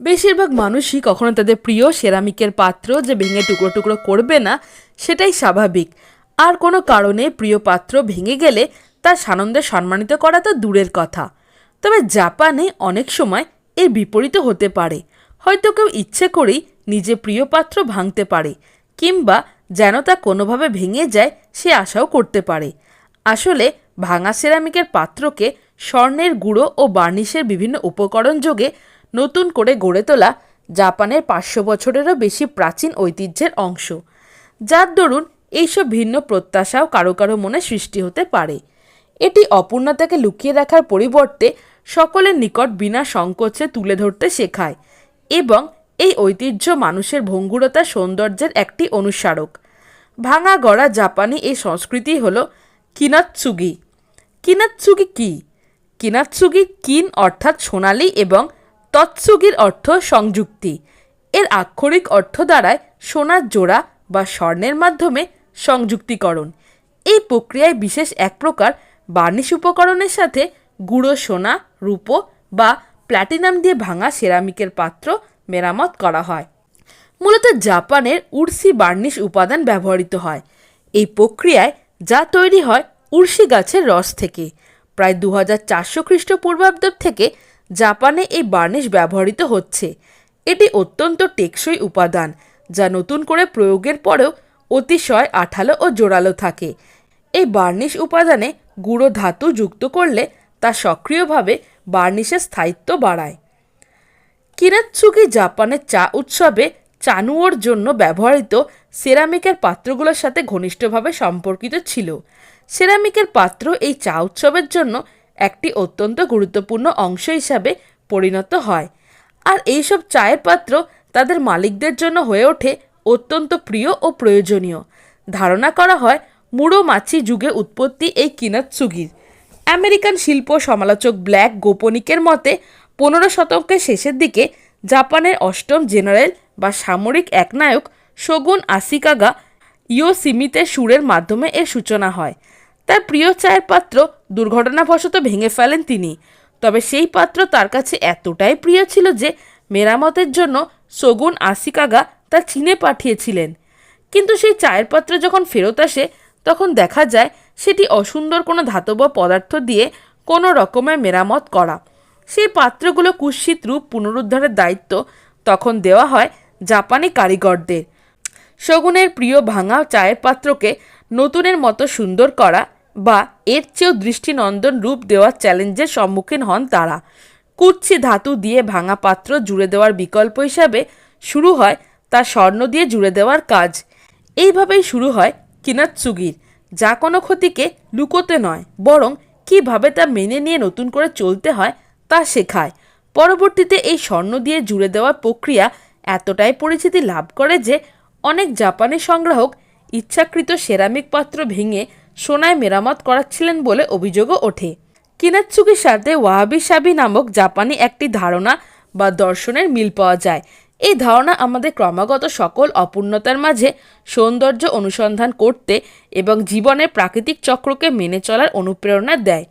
বেশিরভাগ মানুষই কখনো তাদের প্রিয় সেরামিকের পাত্র যে ভেঙে টুকরো টুকরো করবে না, সেটাই স্বাভাবিক। আর কোনো কারণে প্রিয় পাত্র ভেঙে গেলে তার সানন্দে সম্মানিত করা তো দূরের কথা। তবে জাপানে অনেক সময় এর বিপরীত হতে পারে। হয়তো কেউ ইচ্ছে করেই নিজে প্রিয় পাত্র ভাঙতে পারে, কিংবা যেন তা কোনোভাবে ভেঙে যায় সে আশাও করতে পারে। আসলে ভাঙা সেরামিকের পাত্রকে স্বর্ণের গুঁড়ো ও বার্নিশের বিভিন্ন উপকরণ যোগে নতুন করে গড়ে তোলা জাপানের পাঁচশো বছরেরও বেশি প্রাচীন ঐতিহ্যের অংশ। যার দরুন এইসব ভিন্ন প্রত্যাশাও কারও কারও মনে সৃষ্টি হতে পারে। এটি অপূর্ণতাকে লুকিয়ে রাখার পরিবর্তে সকলের নিকট বিনা সংকোচে তুলে ধরতে শেখায় এবং এই ঐতিহ্য মানুষের ভঙ্গুরতা সৌন্দর্যের একটি অনুস্মারক ভাঙা গড়া জাপানি এই সংস্কৃতি হল কিনাৎসুগি কিনাৎসুগি কি? কিনাৎসুগি কিন অর্থাৎ সোনালি এবং তৎসুগির অর্থ সংযুক্তি। এর আক্ষরিক অর্থ দ্বারায় সোনার জোড়া বা স্বর্ণের মাধ্যমে সংযুক্তিকরণ। এই প্রক্রিয়ায় বিশেষ এক প্রকার বার্নিশ উপকরণের সাথে গুঁড়ো সোনা, রূপো বা প্ল্যাটিনাম দিয়ে ভাঙা সেরামিকের পাত্র মেরামত করা হয়। মূলত জাপানের উর্সি বার্নিশ উপাদান ব্যবহৃত হয়। এই প্রক্রিয়ায় যা তৈরি হয় উর্সি গাছের রস থেকে। প্রায় দু হাজার চারশো খ্রিস্টপূর্বাব্দ থেকে জাপানে এই বার্নিশ ব্যবহৃত হচ্ছে। এটি অত্যন্ত টেকসই উপাদান, যা নতুন করে প্রয়োগের পরেও অতিশয় আঠালো ও জোরালো থাকে। এই বার্নিশ উপাদানে গুঁড়ো ধাতু যুক্ত করলে তা সক্রিয়ভাবে বার্নিশের স্থায়িত্ব বাড়ায়। কিনাৎসুকি জাপানের চা উৎসবে চানুয়োর জন্য ব্যবহৃত সেরামিকের পাত্রগুলোর সাথে ঘনিষ্ঠভাবে সম্পর্কিত ছিল। সেরামিকের পাত্র এই চা উৎসবের জন্য একটি অত্যন্ত গুরুত্বপূর্ণ অংশ হিসাবে পরিণত হয়। আর এইসব চায়ের পাত্র তাদের মালিকদের জন্য হয়ে ওঠে অত্যন্ত প্রিয় ও প্রয়োজনীয়। ধারণা করা হয়, মুড়ো মাছি যুগে উৎপত্তি এই কিনাৎসুগির আমেরিকান শিল্প সমালোচক ব্ল্যাক গোপনিকের মতে, পনেরো শতকের শেষের দিকে জাপানের অষ্টম জেনারেল বা সামরিক একনায়ক শগুন আসিকাগা ইয়োসিমিতে সুরের মাধ্যমে এর সূচনা হয়। তার প্রিয় চায়ের পাত্র দুর্ঘটনাবশত ভেঙে ফেলেন তিনি। তবে সেই পাত্র তার কাছে এতটাই প্রিয় ছিল যে, মেরামতের জন্য শগুন আসিকাগা তা চীনে পাঠিয়েছিলেন। কিন্তু সেই চায়ের পাত্র যখন ফেরত আসে, তখন দেখা যায় সেটি অসুন্দর কোনো ধাতব পদার্থ দিয়ে কোনো রকমের মেরামত করা। সেই পাত্রগুলো কুৎসিত রূপ পুনরুদ্ধারের দায়িত্ব তখন দেওয়া হয় জাপানি কারিগরদের। শগুনের প্রিয় ভাঙা চায়ের পাত্রকে নতুনের মতো সুন্দর করা বা এর চেয়েও দৃষ্টিনন্দন রূপ দেওয়ার চ্যালেঞ্জের সম্মুখীন হন তারা। কুচ্ছি ধাতু দিয়ে ভাঙা পাত্র জুড়ে দেওয়ার বিকল্প হিসাবে শুরু হয় তা স্বর্ণ দিয়ে জুড়ে দেওয়ার কাজ। এইভাবেই শুরু হয় কিনাৎসুগির যা কোনো ক্ষতিকে লুকোতে নয়, বরং কীভাবে তা মেনে নিয়ে নতুন করে চলতে হয় তা শেখায়। পরবর্তীতে এই স্বর্ণ দিয়ে জুড়ে দেওয়ার প্রক্রিয়া এতটাই পরিচিতি লাভ করে যে অনেক জাপানি সংগ্রাহক ইচ্ছাকৃত সেরামিক পাত্র ভেঙে সোনায় মেরামত করাচ্ছিলেন বলে অভিযোগও ওঠে। কিনাৎসুকির সাথে ওয়াহাবি সাবি নামক জাপানি একটি ধারণা বা দর্শনের মিল পাওয়া যায়। এই ধারণা আমাদের ক্রমাগত সকল অপূর্ণতার মাঝে সৌন্দর্য অনুসন্ধান করতে এবং জীবনের প্রাকৃতিক চক্রকে মেনে চলার অনুপ্রেরণা দেয়।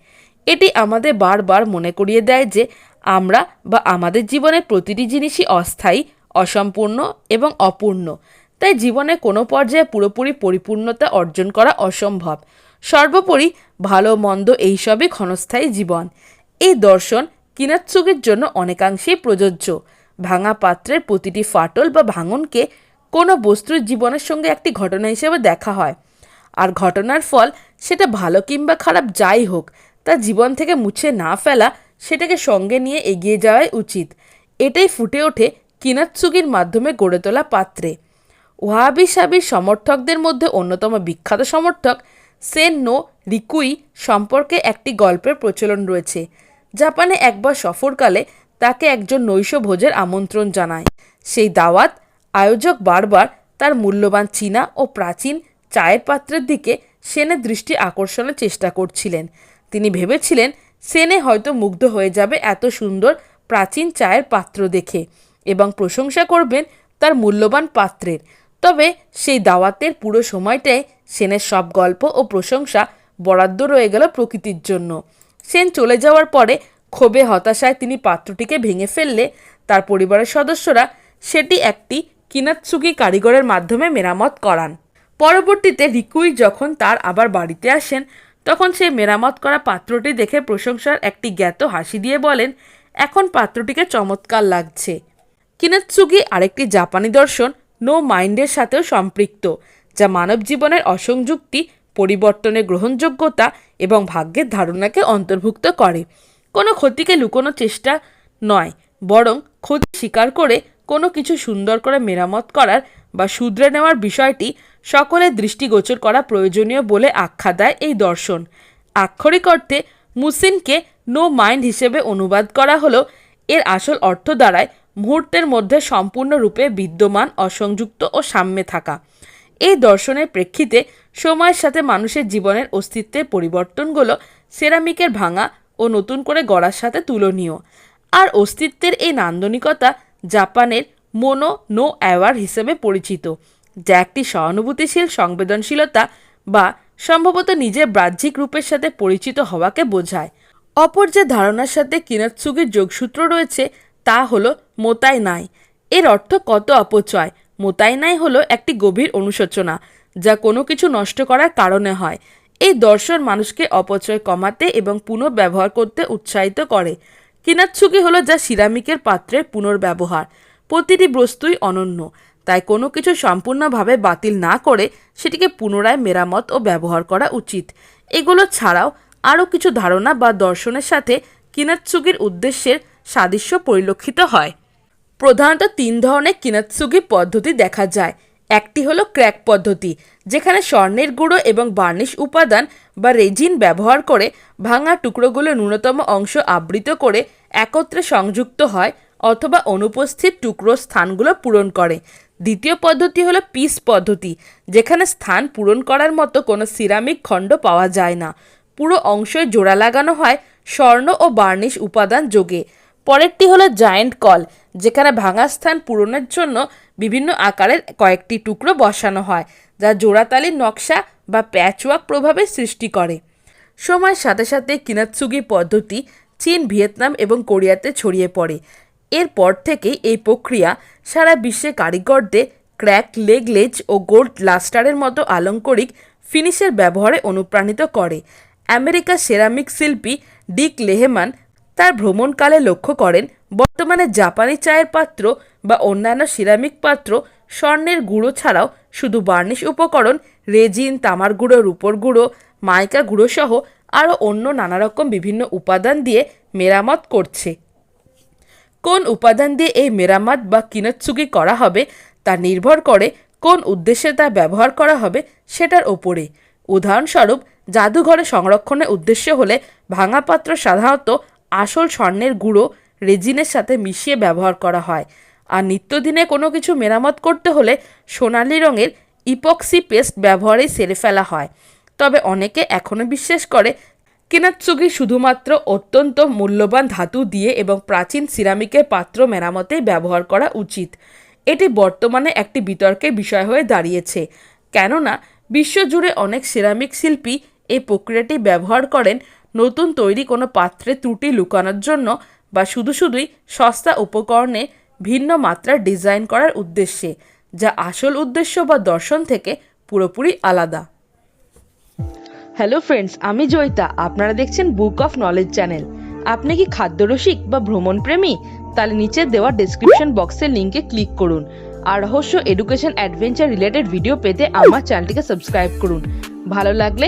এটি আমাদের বারবার মনে করিয়ে দেয় যে আমরা বা আমাদের জীবনের প্রতিটি জিনিসই অস্থায়ী, অসম্পূর্ণ এবং অপূর্ণ। তাই জীবনে কোনো পর্যায়ে পুরোপুরি পরিপূর্ণতা অর্জন করা অসম্ভব। সর্বোপরি ভালো, মন্দ এইসবই ক্ষণস্থায়ী জীবন। এই দর্শন কিনাৎসুকের জন্য অনেকাংশেই প্রযোজ্য। ভাঙা পাত্রের প্রতিটি ফাটল বা ভাঙনকে কোনো বস্তুর জীবনের সঙ্গে একটি ঘটনা হিসেবে দেখা হয়। আর ঘটনার ফল সেটা ভালো কিংবা খারাপ যাই হোক, তা জীবন থেকে মুছে না ফেলা সেটাকে সঙ্গে নিয়ে এগিয়ে যাওয়াই উচিত। এটাই ফুটে ওঠে কিনাৎসুগির মাধ্যমে গড়ে তোলা পাত্রে। ওয়াহাবি সাবির সমর্থকদের মধ্যে অন্যতম বিখ্যাত সমর্থক সেন নো রিকুই সম্পর্কে একটি গল্পের প্রচলন রয়েছে। জাপানে একবার সফরকালে তাকে একজন নৈশ ভোজের আমন্ত্রণ জানায়। সেই দাওয়াত আয়োজক বারবার তার মূল্যবান চীনা ও প্রাচীন চায়ের পাত্রের দিকে সেনের দৃষ্টি আকর্ষণের চেষ্টা করছিলেন। তিনি ভেবেছিলেন সেনে হয়তো মুগ্ধ হয়ে যাবে এত সুন্দর প্রাচীন চায়ের পাত্র দেখে এবং প্রশংসা করবেন তার মূল্যবান পাত্রের। তবে সেই দাওয়াতের পুরো সময়টায় সেনের সব গল্প ও প্রশংসা বরাদ্দ রয়ে গেল প্রকৃতির জন্য। সেন চলে যাওয়ার পরে ক্ষোভে হতাশায় তিনি পাত্রটিকে ভেঙে ফেললে তার পরিবারের সদস্যরা সেটি একটি কিনাৎসুকি কারিগরের মাধ্যমে মেরামত করান। পরবর্তীতে রিকুই যখন তার আবার বাড়িতে আসেন, তখন সে মেরামত করা পাত্রটি দেখে প্রশংসার একটি জ্ঞাত হাসি দিয়ে বলেন, এখন পাত্রটিকে চমৎকার লাগছে। কিনাৎসুগি আরেকটি জাপানি দর্শন নো মাইন্ডের সাথেও সম্পৃক্ত, যা মানব জীবনের অসংযুক্তি, পরিবর্তনের গ্রহণযোগ্যতা এবং ভাগ্যের ধারণাকে অন্তর্ভুক্ত করে। কোনো ক্ষতিকে লুকোনোর চেষ্টা নয়, বরং ক্ষতি স্বীকার করে কোনো কিছু সুন্দর করে মেরামত করার বা শুধরে নেওয়ার বিষয়টি সকলের দৃষ্টিগোচর করা প্রয়োজনীয় বলে আখ্যা দেয় এই দর্শন। আক্ষরিক অর্থে মুসিনকে নো মাইন্ড হিসেবে অনুবাদ করা হলো, এর আসল অর্থ দাঁড়ায় মুহূর্তের মধ্যে সম্পূর্ণরূপে বিদ্যমান, অসংযুক্ত ও সাম্যে থাকা। এই দর্শনের প্রেক্ষিতে সময়ের সাথে মানুষের জীবনের অস্তিত্বের পরিবর্তনগুলো সেরামিকের ভাঙা ও নতুন করে গড়ার সাথে তুলনীয়। আর অস্তিত্বের এই নান্দনিকতা জাপানের মোনো নো অ্যাওয়ার হিসেবে পরিচিত, যা একটি সহানুভূতিশীল সংবেদনশীলতা বা সম্ভবত নিজের বাহ্যিক রূপের সাথে পরিচিত হওয়াকে বোঝায়। অপর যে ধারণার সাথে কিনাৎসুগির যোগসূত্র রয়েছে তা হলো মোতাই নাই এর অর্থ কত অপচয়? মোতাই নাই হলো একটি গভীর অনুশোচনা, যা কোনো কিছু নষ্ট করার কারণে হয়। এই দর্শন মানুষকে অপচয় কমাতে এবং পুনর্ব্যবহার করতে উৎসাহিত করে। কিনাৎসুকি হলো যা সিরামিকের পাত্রের পুনর্ব্যবহার। প্রতিটি বস্তুই অনন্য, তাই কোনো কিছু সম্পূর্ণভাবে বাতিল না করে সেটিকে পুনরায় মেরামত ও ব্যবহার করা উচিত। এগুলো ছাড়াও আরও কিছু ধারণা বা দর্শনের সাথে কিনাৎসুগির উদ্দেশ্যের সাদৃশ্য পরিলক্ষিত হয়। প্রধানত তিন ধরনের কিনাৎসুগি পদ্ধতি দেখা যায়। একটি হলো ক্র্যাক পদ্ধতি, যেখানে স্বর্ণের গুঁড়ো এবং বার্নিশ উপাদান বা রেজিন ব্যবহার করে ভাঙা টুকরোগুলো ন্যূনতম অংশ আবৃত করে একত্রে সংযুক্ত হয় অথবা অনুপস্থিত টুকরো স্থানগুলো পূরণ করে। দ্বিতীয় পদ্ধতি হলো পিস পদ্ধতি, যেখানে স্থান পূরণ করার মতো কোনো সিরামিক খণ্ড পাওয়া যায় না। পুরো অংশে জোড়া লাগানো হয় স্বর্ণ ও বার্নিশ উপাদান যোগে। পরেরটি হলো জায়েন্ট কল যেখানে ভাঙা স্থান পূরণের জন্য বিভিন্ন আকারের কয়েকটি টুকরো বসানো হয়, যা জোড়াতালির নকশা বা প্যাচওয়ার্ক প্রভাবে সৃষ্টি করে। সময়ের সাথে সাথে কিনাৎসুগি পদ্ধতি চীন, ভিয়েতনাম এবং কোরিয়াতে ছড়িয়ে পড়ে। এরপর থেকেই এই প্রক্রিয়া সারা বিশ্বে কারিগরদের ক্র্যাক লেগলেজ ও গোল্ড লাস্টারের মতো আলঙ্করিক ফিনিশের ব্যবহারে অনুপ্রাণিত করে। আমেরিকার সেরামিক শিল্পী ডিক লেহেমান তার ভ্রমণকালে লক্ষ্য করেন বর্তমানে জাপানি চায়ের পাত্র বা অন্যান্য সিরামিক পাত্র, স্বর্ণের গুঁড়ো ছাড়াও শুধু বার্নিশ উপকরণ, রেজিন, তামার গুঁড়ো, রূপোর গুঁড়ো, মাইকা গুঁড়ো সহ আরও অন্য নানা রকম বিভিন্ন উপাদান দিয়ে মেরামত করছে। কোন উপাদান দিয়ে এই মেরামত বা কিনৎসুকি করা হবে তা নির্ভর করে কোন উদ্দেশ্যে তা ব্যবহার করা হবে সেটার ওপরে। উদাহরণস্বরূপ, জাদুঘরে সংরক্ষণের উদ্দেশ্য হলে ভাঙা পাত্র সাধারণত আসল স্বর্ণের গুঁড়ো রেজিনের সাথে মিশিয়ে ব্যবহার করা হয়। আর নিত্যদিনে কোনো কিছু মেরামত করতে হলে সোনালি রঙের ইপক্সি পেস্ট ব্যবহারেই সেরে ফেলা হয়। তবে অনেকে এখনও বিশ্বাস করে কিনাৎসুগি শুধুমাত্র অত্যন্ত মূল্যবান ধাতু দিয়ে এবং প্রাচীন সিরামিকের পাত্র মেরামতেই ব্যবহার করা উচিত। এটি বর্তমানে একটি বিতর্কের বিষয় হয়ে দাঁড়িয়েছে। কেননা, বিশ্বজুড়ে অনেক সিরামিক শিল্পী এই প্রক্রিয়াটি ব্যবহার করেন নতুন তৈরি কোনো পাত্রে ত্রুটি লুকানোর জন্য বা শুধু শুধুই সস্তা উপকরণে ভিন্ন মাত্রার ডিজাইন করার উদ্দেশ্যে, যা আসল উদ্দেশ্য বা দর্শন থেকে পুরোপুরি আলাদা। হ্যালো ফ্রেন্ডস আমি জয়িতা। আপনারা দেখছেন বুক অফ নলেজ চ্যানেল আপনি কি খাদ্যরসিক বা ভ্রমণপ্রেমী? তাহলে নিচে দেওয়া ডেসক্রিপশন বক্সের লিঙ্কে ক্লিক করুন। আর রহস্য এডুকেশন অ্যাডভেঞ্চার রিলেটেড ভিডিও পেতে আমার চ্যানেলটিকে সাবস্ক্রাইব করুন। ভালো লাগলে